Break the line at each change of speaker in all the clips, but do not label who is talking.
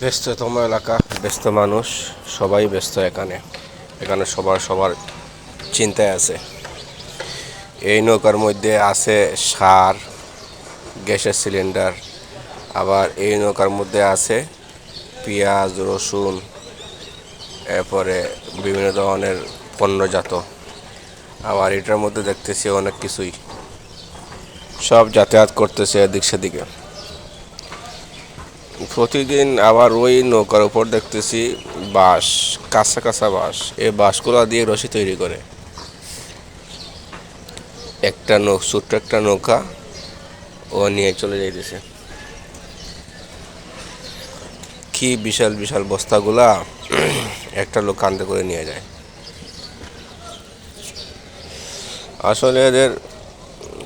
ব্যস্ততম এলাকা, ব্যস্ত মানুষ, সবাই ব্যস্ত এখানে। এখানে সবার সবার চিন্তায় আছে। এই নৌকার মধ্যে আছে সার, গ্যাসের সিলিন্ডার, আবার এই নৌকার মধ্যে আছে পেঁয়াজ, রসুন, এরপরে বিভিন্ন ধরনের পণ্যজাত। আবার এটার মধ্যে দেখতেছি অনেক কিছুই। সব যাতায়াত করতেছে এদিক সেদিকে। প্রতিদিন আবার ওই নৌকার উপর দেখতেছি বাঁশ, কাঁচা কাঁচা বাঁশ। এই বাঁশগুলো দিয়ে রশি তৈরি করে। একটা নৌ, ছোট্ট একটা নৌকা ও নিয়ে চলে যাইতেছে। কি বিশাল বিশাল বস্তাগুলা একটা লোক কান্দে করে নিয়ে যায়। আসলে এদের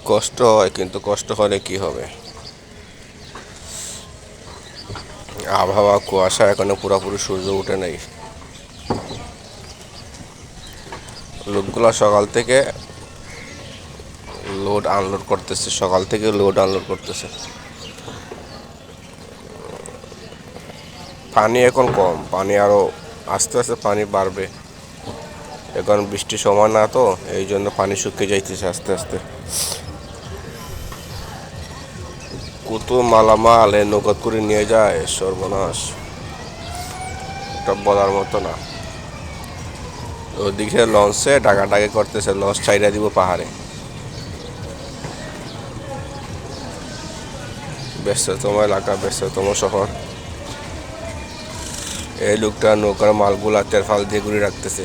কষ্ট হয়, কিন্তু কষ্ট হলে কি হবে? আবহাওয়া কুয়াশা এখনও পুরোপুরি সূর্য উঠে নাই। লোকগুলা সকাল থেকে লোড আনলোড করতেছে, সকাল থেকে লোড আনলোড করতেছে। পানি এখন কম, পানি আরও আস্তে আস্তে পানি বাড়বে। এখন বৃষ্টির সময় না তো এই জন্য পানি শুকিয়ে যাইতেছে আস্তে আস্তে। কত মালামাল এ নৌকা করে নিয়ে যায়, সর্বনাশ। এটা বলার মতো না। ওদিকে লঞ্চে ডাকাডাকি করতেছে, লঞ্চ চাইরা দিব পাহাড়ে। ব্যস্ততম এলাকা, ব্যস্ততম শহর। এই লোকটা নৌকার মালগুলা তেরফাল দিয়ে ঘুরে রাখতেছে।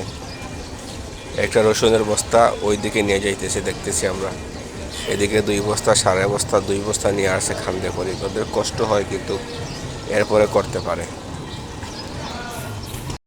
একটা রসুনের বস্তা ওই দিকে নিয়ে যাইতেছে, দেখতেছি আমরা। এদিকে দুই বস্তা, সাড়ে বস্তা, দুই বস্তা নিয়ে আসে খান্দে করে তাদের কষ্ট হয় কিন্তু এরপরে করতে পারে।